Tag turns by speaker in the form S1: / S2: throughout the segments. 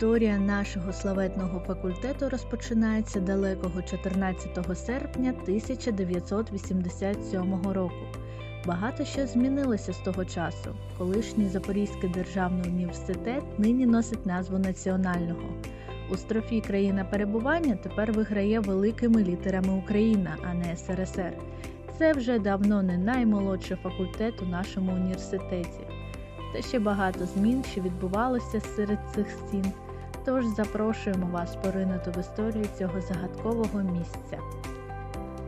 S1: Історія нашого славетного факультету розпочинається далекого 14 серпня 1987 року. Багато що змінилося з того часу. Колишній Запорізький державний університет нині носить назву національного. У строфі країна перебування тепер виграє великими літерами Україна, а не СРСР. Це вже давно не наймолодший факультет у нашому університеті. Та ще багато змін, що відбувалося серед цих стін. Тож запрошуємо вас поринути в історію цього загадкового місця.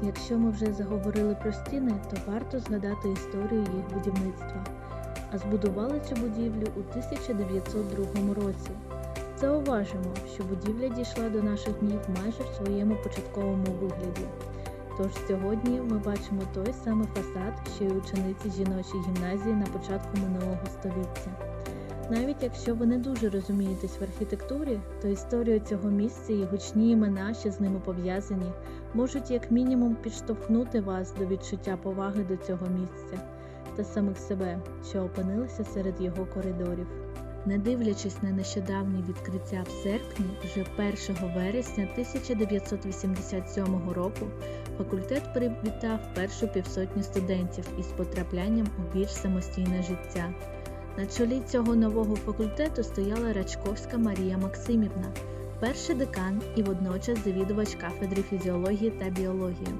S1: Якщо ми вже заговорили про стіни, то варто згадати історію їх будівництва. А збудували цю будівлю у 1902 році. Зауважимо, що будівля дійшла до наших днів майже в своєму початковому вигляді. Тож сьогодні ми бачимо той самий фасад, що й учениці жіночої гімназії на початку минулого століття. Навіть якщо ви не дуже розумієтесь в архітектурі, то історію цього місця і гучні імена, що з ними пов'язані, можуть як мінімум підштовхнути вас до відчуття поваги до цього місця та самих себе, що опинилися серед його коридорів. Не дивлячись на нещодавні відкриття в серпні, вже 1 вересня 1987 року факультет привітав першу півсотню студентів із потраплянням у більш самостійне життя. На чолі цього нового факультету стояла Рачковська Марія Максимівна, перший декан і водночас завідувач кафедри фізіології та біології.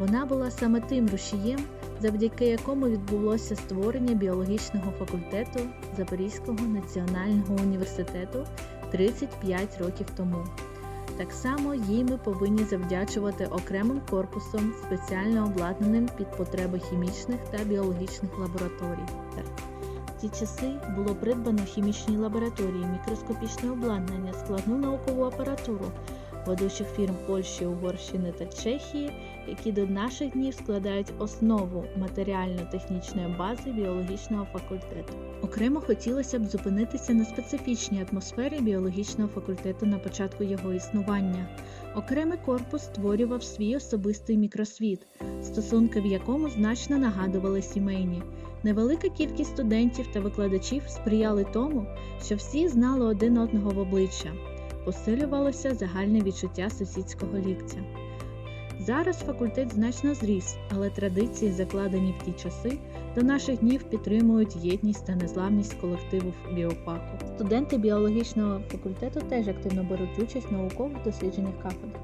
S1: Вона була саме тим рушієм, завдяки якому відбулося створення біологічного факультету Запорізького національного університету 35 років тому. Так само їй ми повинні завдячувати окремим корпусом, спеціально обладнаним під потреби хімічних та біологічних лабораторій. Ті часи було придбано хімічні лабораторії, мікроскопічне обладнання, складну наукову апаратуру ведучих фірм Польщі, Угорщини та Чехії, які до наших днів складають основу матеріально-технічної бази біологічного факультету. Окремо хотілося б зупинитися на специфічній атмосфері біологічного факультету на початку його існування. Окремий корпус створював свій особистий мікросвіт, стосунки в якому значно нагадували сімейні. Невелика кількість студентів та викладачів сприяли тому, що всі знали один одного в обличчя посилювалося загальне відчуття сусідського ліктя. Зараз факультет значно зріс, але традиції, закладені в ті часи, до наших днів підтримують єдність та незламність колективу біопаку. Студенти біологічного факультету теж активно беруть участь в наукових дослідженнях кафедр.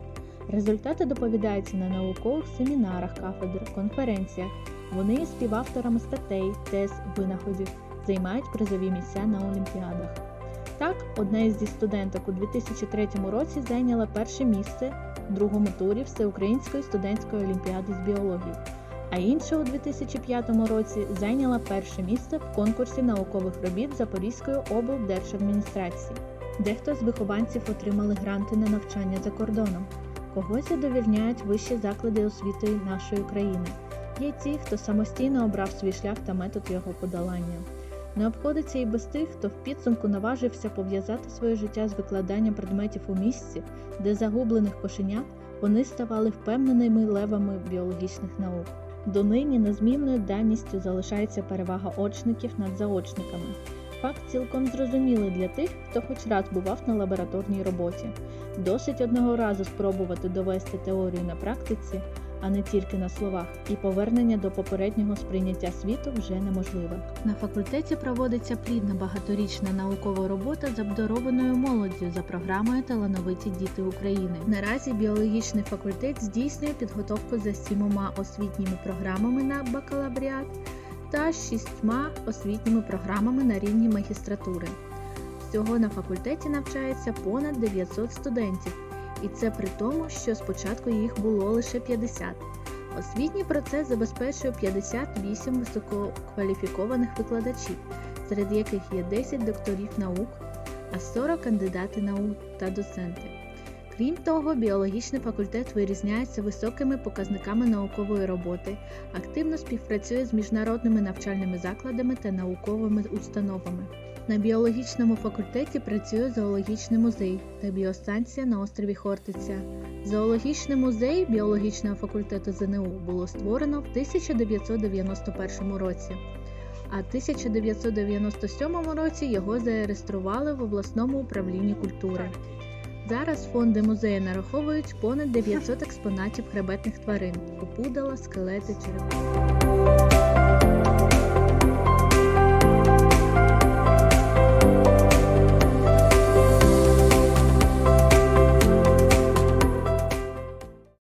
S1: Результати доповідаються на наукових семінарах кафедр, конференціях. Вони є співавторами статей, тез, винаходів, займають призові місця на олімпіадах. Так, одна із студенток у 2003 році зайняла перше місце в другому турі Всеукраїнської студентської олімпіади з біології, а інша у 2005 році зайняла перше місце в конкурсі наукових робіт Запорізької облдержадміністрації. Дехто з вихованців отримали гранти на навчання за кордоном, когось задовільняють вищі заклади освіти нашої країни. Є ті, хто самостійно обрав свій шлях та метод його подолання. Не обходиться і без тих, хто в підсумку наважився пов'язати своє життя з викладанням предметів у місці, де загублених кошенят вони ставали впевненими левами біологічних наук. Донині незмінною даністю залишається перевага очників над заочниками. Факт цілком зрозумілий для тих, хто хоч раз бував на лабораторній роботі. Досить одного разу спробувати довести теорію на практиці, а не тільки на словах, і повернення до попереднього сприйняття світу вже неможливе. На факультеті проводиться плідна багаторічна наукова робота з обдарованою молоддю за програмою Талановиті діти України. Наразі біологічний факультет здійснює підготовку за сімома освітніми програмами на бакалавріат та шістьма освітніми програмами на рівні магістратури. Всього на факультеті навчається понад 900 студентів, і це при тому, що спочатку їх було лише 50. Освітній процес забезпечує 58 висококваліфікованих викладачів, серед яких є 10 докторів наук, а 40 кандидати наук та доценти. Крім того, біологічний факультет вирізняється високими показниками наукової роботи, активно співпрацює з міжнародними навчальними закладами та науковими установами. На біологічному факультеті працює зоологічний музей та біостанція на острові Хортиця. Зоологічний музей біологічного факультету ЗНУ було створено в 1991 році. а в 1997 році його зареєстрували в обласному управлінні культури. Зараз фонди музею нараховують понад 900 експонатів хребетних тварин: опудала, скелети, черепи.